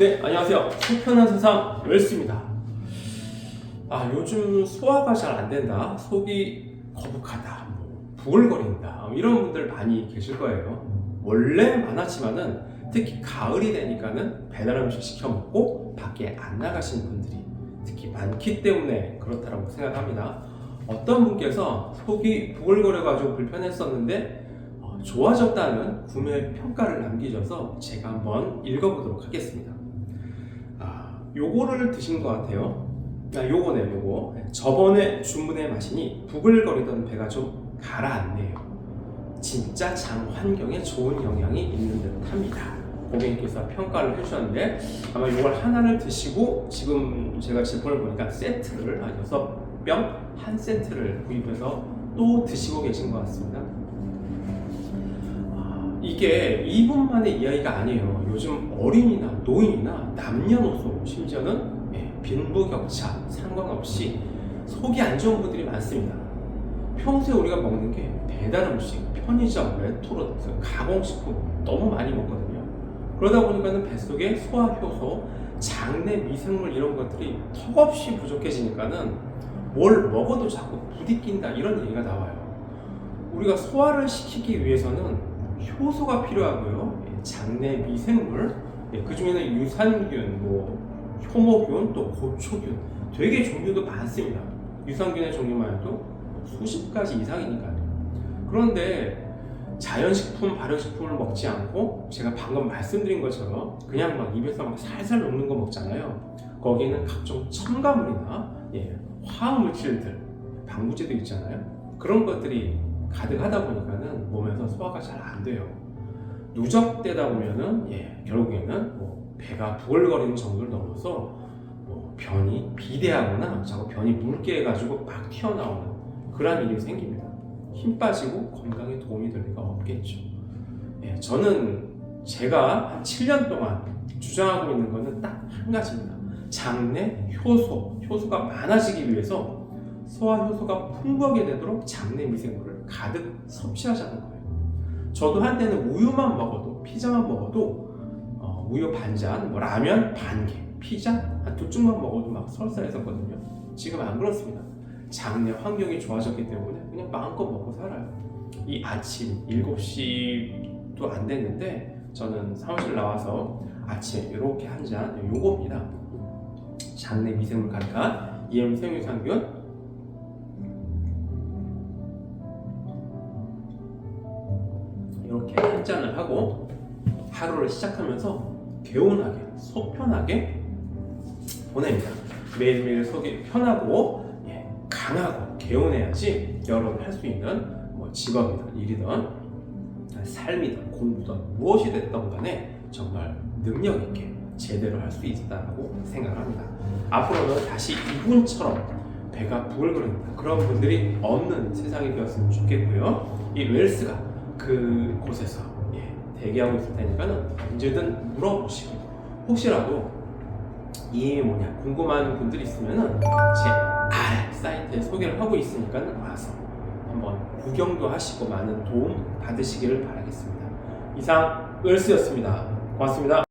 네, 안녕하세요. 속편한 세상 웰스입니다. 아, 요즘 소화가 잘 안 된다. 속이 거북하다. 뭐, 부글거린다. 이런 분들 많이 계실 거예요. 원래 많았지만은 특히 가을이 되니까는 배달 음식 시켜 먹고 밖에 안 나가시는 분들이 특히 많기 때문에 그렇다고 생각합니다. 어떤 분께서 속이 부글거려가지고 불편했었는데 어, 좋아졌다는 구매 평가를 남기셔서 제가 한번 읽어보도록 하겠습니다. 아, 요거를 드신 것 같아요. 아, 요거네요, 요거. 저번에 주문해 마시니 부글거리던 배가 좀 가라앉네요. 진짜 장 환경에 좋은 영향이 있는 듯 합니다. 고객님께서 평가를 해주셨는데 아마 이걸 하나를 드시고 지금 제가 제품을 보니까 세트를 한 6병 한 세트를 구입해서 또 드시고 계신 것 같습니다. 아, 이게 2분만의 이야기가 아니에요. 요즘 어린이나 노인이나 남녀노소 심지어는 예, 빈부격차 상관없이 속이 안 좋은 분들이 많습니다. 평소에 우리가 먹는 게 배달 음식, 편의점, 레토르트, 가공식품 너무 많이 먹거든요. 그러다 보니까는 뱃속에 소화 효소, 장내 미생물 이런 것들이 턱없이 부족해지니까는 뭘 먹어도 자꾸 부딪힌다 이런 얘기가 나와요. 우리가 소화를 시키기 위해서는 효소가 필요하고요. 예, 장내 미생물, 그 중에는 유산균, 뭐 효모균, 또 고초균 되게 종류도 많습니다. 유산균의 종류만 해도 수십 가지 이상이니까요. 그런데 자연식품, 발효식품을 먹지 않고 제가 방금 말씀드린 것처럼 그냥 막 입에서 막 살살 녹는 거 먹잖아요. 거기에는 각종 첨가물이나 예, 화학 물질들, 방부제도 있잖아요. 그런 것들이 가득하다 보니까는 몸에서 소화가 잘 안 돼요. 누적되다 보면은 예, 결국에는 뭐 배가 부글거리는 정도를 넘어서 뭐 변이 비대하거나 자꾸 변이 묽게 해가지고 막 튀어나오는 그런 일이 생깁니다. 힘 빠지고 건강에 도움이 될 리가 없겠죠. 예, 저는 제가 한 7년 동안 주장하고 있는 것은 딱 한 가지입니다. 장내 효소, 효소가 많아지기 위해서 소화 효소가 풍부하게 되도록 장내 미생물을 가득 섭취하자는 거예요. 저도 한때는 우유만 먹어도 피자만 먹어도 어, 우유 반잔, 뭐 라면 반 개, 피자 한두 쪽만 먹어도 막 설사했었거든요. 지금 안 그렇습니다. 장내 환경이 좋아졌기 때문에 그냥 마음껏 먹고 살아요. 이 아침 7시도 안 됐는데 저는 사무실 나와서 아침에 이렇게 한 잔 요겁니다. 장내 미생물 가득한 EM 생유산균 이렇게 한 잔을 하고 하루를 시작하면서 개운하게 속 편하게 보냅니다. 매일매일 속이 편하고 예, 강하고 개운해야지 여러분 할 수 있는 뭐 직업이든 일이든 삶이든 공부든 무엇이 됐던 간에 정말 능력 있게 제대로 할 수 있다고 생각합니다. 앞으로는 다시 이분처럼 배가 부글거립니다. 그런 분들이 없는 세상이 되었으면 좋겠고요. 이 웰스가 그 곳에서 예, 대기하고 있을 테니까는 언제든 물어보시고 혹시라도 이게 뭐냐 궁금한 분들이 있으면은 제 아래 사이트에 소개를 하고 있으니까 와서 한번 구경도 하시고 많은 도움 받으시기를 바라겠습니다. 이상 웰스였습니다. 고맙습니다.